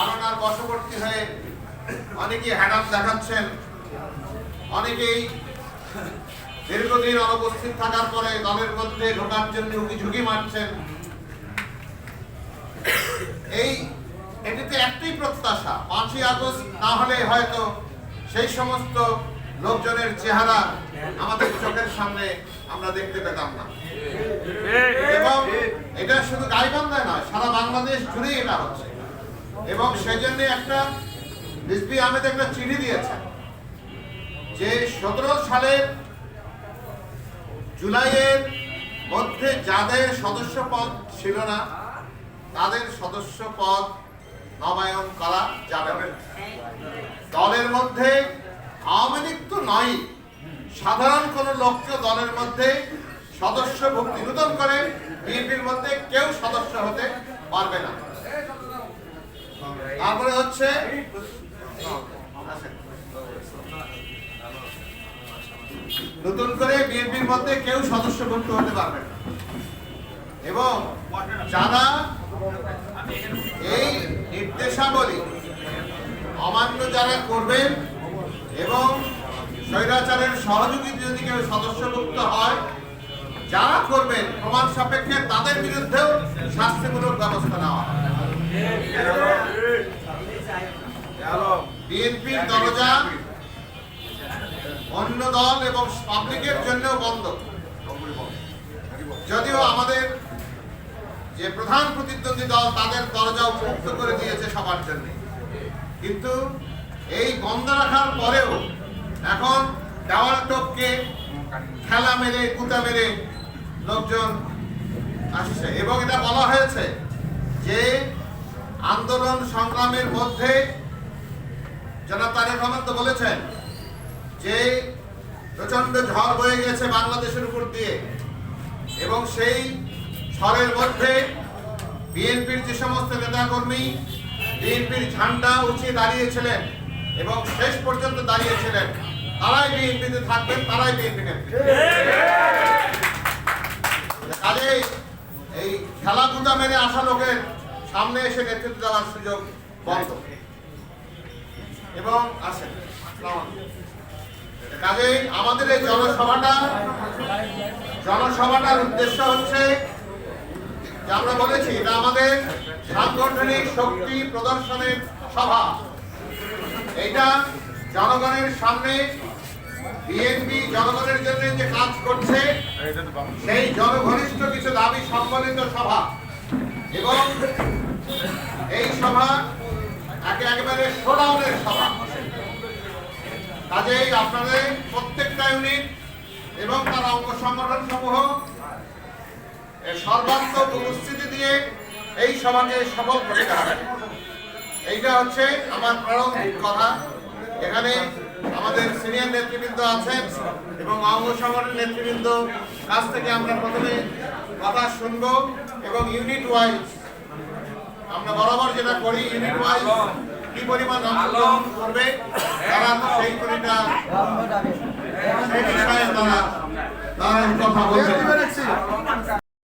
আলোনার বশবর্তী হয়ে অনেকেই হ্যাডাম দেখাচ্ছেন। অনেকেই দীর্ঘদিন অনুপস্থিত থাকার পরে দলের মধ্যে ঢোকার জন্য উকি ঝুঁকি মারছেন। এই এটিতে একটাই প্রত্যাশা পাঁচই আগস্ট না হলে হয়তো সেই সমস্ত লোকজনের চেহারা আমাদের চোখের সামনে আমরা দেখতে পেতাম না। এবং এটা শুধু গাইবান্ধায় নয় সারা বাংলাদেশ জুড়েই এটা হচ্ছে। এবং সেজন্য একটা রিজবি আহমেদ একটা চিঠি দিয়েছেন যে সতেরো সালের জুলাইয়ের মধ্যে যাদের সদস্য পদ ছিল না, তাদের সদস্য পদ নবায়ন করা যাবে। দলের মধ্যে আওয়ামী লীগ তো নয় সাধারণ কোন লোককে দলের মধ্যে সদস্য ভুক্তি নূতন করে বিএনপির মধ্যে কেউ সদস্য হতে পারবে না তারপরে হচ্ছে নতুন করে বিএনপির মধ্যে কেউ সদস্যভুক্ত হতে পারবে না। এবং যারা এই নির্দেশাবলী অমান্য যারা করবেন এবং স্বৈরাচারের সহযোগী যদি কেউ সদস্যভুক্ত হয়, যারা করবেন, প্রমাণ সাপেক্ষে তাদের বিরুদ্ধেও শাস্তিমূলক ব্যবস্থা নেওয়া হবে। বিএনপির দরজা অন্য দল এবং পাবলিকের জন্য বন্ধ। যদিও আমাদের যে প্রধান প্রতিদ্বন্দ্বী দল, তাদের দরজা মুক্ত করে দিয়েছে সবার জন্য। কিন্তু এই বন্ধ রাখার পরেও এখন দেওয়াল টপকে খেলা মেরে কুতা মেরে লোকজন আসছে। এবং এটা বলা হয়েছে যে আন্দোলন সংগ্রামের মধ্যে জনাব তারেক রহমান তো বলেছেন যে প্রচণ্ড ঝড় বয়ে গেছে বাংলাদেশের উপর দিয়ে। এবং সেই ঝড়ের মধ্যে বিএনপির যে সমস্ত নেতাকর্মী, বিএনপির ঝান্ডা উঁচিয়ে দাঁড়িয়েছিলেন এবং শেষ পর্যন্ত দাঁড়িয়েছিলেন, তারাই বিএনপিতে থাকবেন, তারাই বিএনপি কাজেই এই খেলাধুলা মেরে আসা লোকের সামনে এসে নেতৃত্ব দেওয়ার সুযোগ বন্ধ। এবং আসেন কাজেই আমাদের এই জনসভাটা, জনসভাটার উদ্দেশ্য হচ্ছে যে আমরা বলেছি, এটা আমাদের সাংগঠনিক শক্তি প্রদর্শনের সভা। এটা জনগণের সামনে, বিএনপি জনগণের জন্য যে কাজ করছে, সেই জনঘনিষ্ঠ কিছু দাবি সম্বলিত সভা। এবং এই সভা একে একেবারে শোডাউনের সভা। কাজেই আপনাদের প্রত্যেকটা ইউনিট এবং তার অঙ্গ সংগঠন সমূহ সর্বাত্মক উপস্থিতি দিয়ে এই সভাকে সফল করতে এইটা হচ্ছে আমার প্রারম্ভিক কথা। এখানে আমাদের সিনিয়র নেতৃবৃন্দ আছেন এবং অঙ্গ সংগঠন নেতৃবৃন্দ কাছ থেকে আমরা প্রথমে কথা শুনব এবং ইউনিট ওয়াইজ আমরা বরাবর যেটা করি ইউনিট ওয়াইজ কি পরিমাণ অংশগ্রহণ করবে? তারা সেই পরিটা সেই বিষয়ে তারা তারা কথা বলবেন